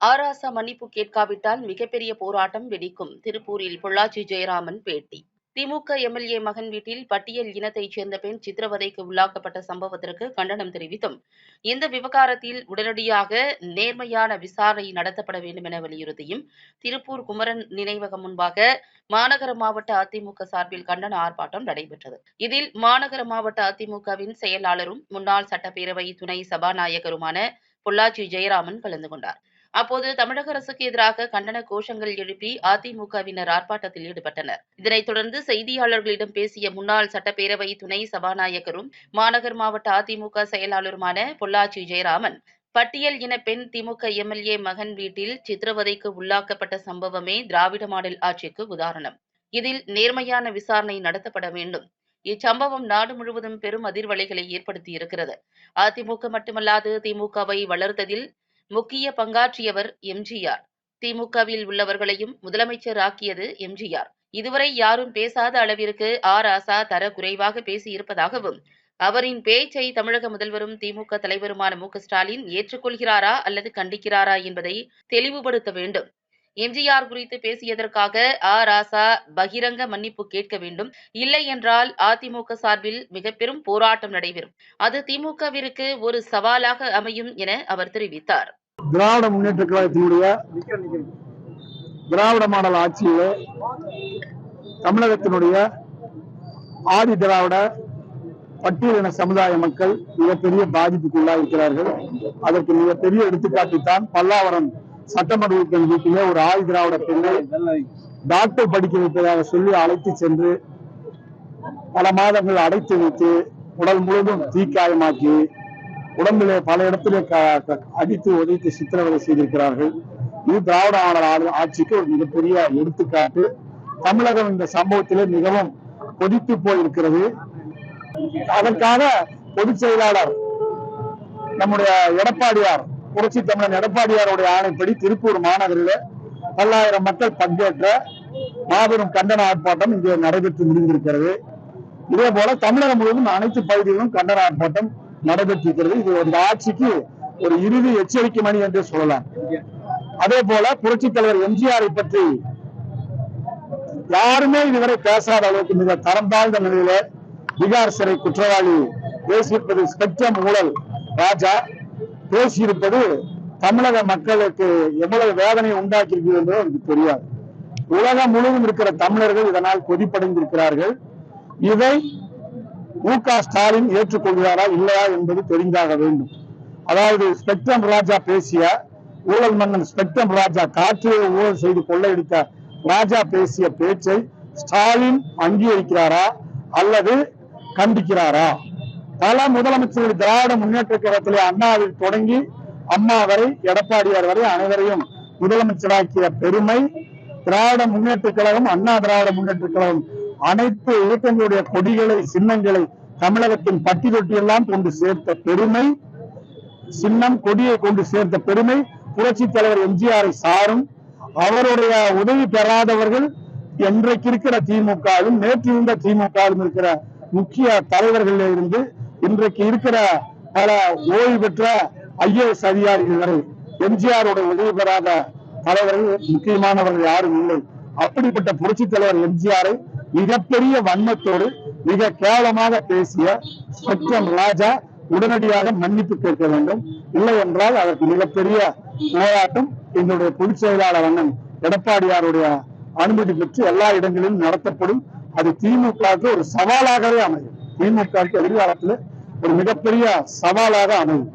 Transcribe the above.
ஆராசா மன்னிப்பு கேட்காவிட்டால் மிகப்பெரிய போராட்டம் வெடிக்கும். திருப்பூரில் பொள்ளாச்சி ஜெயராமன் பேட்டி. திமுக எம்எல்ஏ மகன் வீட்டில் பட்டியல் இனத்தைச் சேர்ந்த பெண் சித்திரவதைக்கு உள்ளாக்கப்பட்ட சம்பவத்திற்கு கண்டனம் தெரிவித்தும். இந்த விவகாரத்தில் உடனடியாக நேர்மையான விசாரணை நடத்தப்பட வேண்டும் என வலியுறுத்தியும் திருப்பூர் குமரன் நினைவகம் முன்பாக மாநகர மாவட்ட அதிமுக சார்பில் கண்டன ஆர்ப்பாட்டம் நடைபெற்றது. இதில் மாநகர மாவட்ட அதிமுகவின் செயலாளரும் முன்னாள் சட்டப்பேரவை துணை சபாநாயகருமான பொள்ளாச்சி ஜெயராமன் கலந்து கொண்டார். அப்போது தமிழக அரசுக்கு எதிராக கண்டன கோஷங்கள் எழுப்பி அதிமுகவினர் ஆர்ப்பாட்டத்தில் ஈடுபட்டனர். இதனைத் தொடர்ந்து செய்தியாளர்களிடம் பேசிய முன்னாள் சட்டப்பேரவை துணை சபாநாயகரும் மாநகர் மாவட்ட அதிமுக செயலாளருமான பொள்ளாச்சி ஜெயராமன் பட்டியல் இன பெண் திமுக எம்எல்ஏ மகன் வீட்டில் சித்திரவதைக்கு உள்ளாக்கப்பட்ட சம்பவமே திராவிட மாடல் ஆட்சிக்கு உதாரணம். இதில் நேர்மையான விசாரணை நடத்தப்பட வேண்டும். இச்சம்பவம் நாடு முழுவதும் பெரும் அதிர்வலைகளை ஏற்படுத்தியிருக்கிறது. அதிமுக மட்டுமல்லாது திமுகவை வளர்த்ததில் முக்கிய பங்காற்றியவர் எம்ஜிஆர் திமுகவில் உள்ளவர்களையும் முதலமைச்சர் ஆக்கியது எம்ஜிஆர் இதுவரை யாரும் பேசாத அளவிற்கு ஆர் ஆசா தர குறைவாக பேசியிருப்பதாகவும் அவரின் பேச்சை தமிழக முதல்வரும் திமுக தலைவருமான மு ஸ்டாலின் ஏற்றுக்கொள்கிறாரா அல்லது கண்டிக்கிறாரா என்பதை தெளிவுபடுத்த வேண்டும். எம்ஜிஆர் குறித்து பேசியதற்காக ஆ ராசா பகிரங்க மன்னிப்பு கேட்க வேண்டும். இல்லை என்றால் அதிமுக சார்பில் மிக பெரும் போராட்டம் நடைபெறும். அது திமுகவிற்கு ஒரு சவாலாக அமையும் என அவர் தெரிவித்தார். திராவிட முன்னேற்ற கழகத்தினுடைய திராவிட மாடல் ஆட்சியிலே தமிழகத்தினுடைய ஆதி திராவிட பட்டியலின சமுதாய மக்கள் மிகப்பெரிய பாதிப்புக்குள்ளாக இருக்கிறார்கள் அதற்கு மிகப்பெரிய எடுத்துக்காட்டித்தான் பல்லாவரம் சட்டமன்ற உறுப்பினர் வீட்டிலே ஒரு ஆள் திராவிட பெண்ணை டாக்டர் படிக்க வைப்பதாக சொல்லி அழைத்து சென்று பல மாதங்கள் அடைத்து வைத்து உடல் முழுவதும் தீக்காயமாக்கி உடம்பிலே பல இடத்திலே அடித்து உதைத்து சித்திரவதை செய்திருக்கிறார்கள். இது திராவிட ஆளுநர் ஆளு- ஆட்சிக்கு ஒரு மிகப்பெரிய எடுத்துக்காட்டு. தமிழகம் இந்த சம்பவத்திலே மிகவும் கொதித்து போயிருக்கிறது. அதற்காக பொதுச் செயலாளர் நம்முடைய எடப்பாடியார் புரட்சி தமிழன் எடப்பாடியாருடைய ஆணைப்படி திருப்பூர் மாநகரில் பல்லாயிரம் மக்கள் பங்கேற்ற மாபெரும் கண்டன ஆர்ப்பாட்டம் இங்கே நடைபெற்று முடிந்திருக்கிறது. இதே போல தமிழகம் முழுவதும் அனைத்து பகுதிகளிலும் கண்டன ஆர்ப்பாட்டம் நடைபெற்றிருக்கிறது. இது ஒரு ஆட்சிக்கு ஒரு இறுதி எச்சரிக்கை மணி என்று சொல்லலாம். அதே போல புரட்சி தலைவர் எம்ஜிஆரை பற்றி யாருமே இதுவரை பேசாத அளவுக்கு மிக தரம் தாழ்ந்த நிலையில பீகார் சிறை குற்றவாளி பேசியிருப்பது ஸ்பெக்ட்ரம் ஊழல். ராஜா பேசியிருப்பது தமிழக மக்களுக்கு எவ்வளவு வேதனை உண்டாக்கியிருக்கிறது என்பது எனக்கு தெரியாது. உலகம் முழுவதும் இருக்கிற தமிழர்கள் இதனால் கொதிப்படைந்திருக்கிறார்கள். இதை மு க ஸ்டாலின் ஏற்றுக்கொள்கிறாரா இல்லையா என்பது தெரிந்தாக வேண்டும். அதாவது ஸ்பெக்ட்ரம் ராஜா பேசிய ஊழல் மன்னன் ஸ்பெக்ட்ரம் ராஜா காற்றிலே ஊழல் செய்து கொள்ளையடித்த ராஜா பேசிய பேச்சை ஸ்டாலின் அங்கீகரிக்கிறாரா அல்லது கண்டிக்கிறாரா? பல முதலமைச்சர்கள் திராவிட முன்னேற்ற கழகத்திலே அண்ணாவில் தொடங்கி அம்மா வரை எடப்பாடியார் வரை அனைவரையும் முதலமைச்சராக்கிய பெருமை திராவிட முன்னேற்ற கழகம் அண்ணா திராவிட முன்னேற்ற கழகம் அனைத்து இயக்கங்களுடைய கொடிகளை சின்னங்களை தமிழகத்தின் பட்டி தொட்டியெல்லாம் கொண்டு சேர்த்த பெருமை சின்னம் கொடியை கொண்டு சேர்த்த பெருமை புரட்சி தலைவர் எம்ஜிஆரை சாரும் அவருடைய உதவி பெறாதவர்கள் என்றைக்கு இருக்கிற திமுகவும் நேற்று இருந்த திமுகவும் இருக்கிற முக்கிய தலைவர்களில் இருந்து இன்றைக்கு இருக்கிற பல ஓய்வு பெற்ற ஐஏஎஸ் அதிகாரிகள் வரை எம்ஜிஆரோட உதவி பெறாத தலைவர்கள் முக்கியமானவர்கள் யாரும் இல்லை. அப்படிப்பட்ட புரட்சி தலைவர் எம்ஜிஆரை மிகப்பெரிய வன்மத்தோடு மிக கேவலமாக பேசிய ஸ்பெக்ட்ரம் ராஜா உடனடியாக மன்னிப்பு கேட்க வேண்டும். இல்லை என்றால் அதற்கு மிகப்பெரிய போராட்டம் எங்களுடைய பொதுச் செயலாளர் அண்ணன் எடப்பாடியாருடைய அனுமதி பெற்று எல்லா இடங்களிலும் நடத்தப்படும். அது திமுகவுக்கு ஒரு சவாலாகவே அமையும். திமுகவுக்கு எதிர்காலத்தில் ஒரு மிகப்பெரிய சவாலாக அமையும்.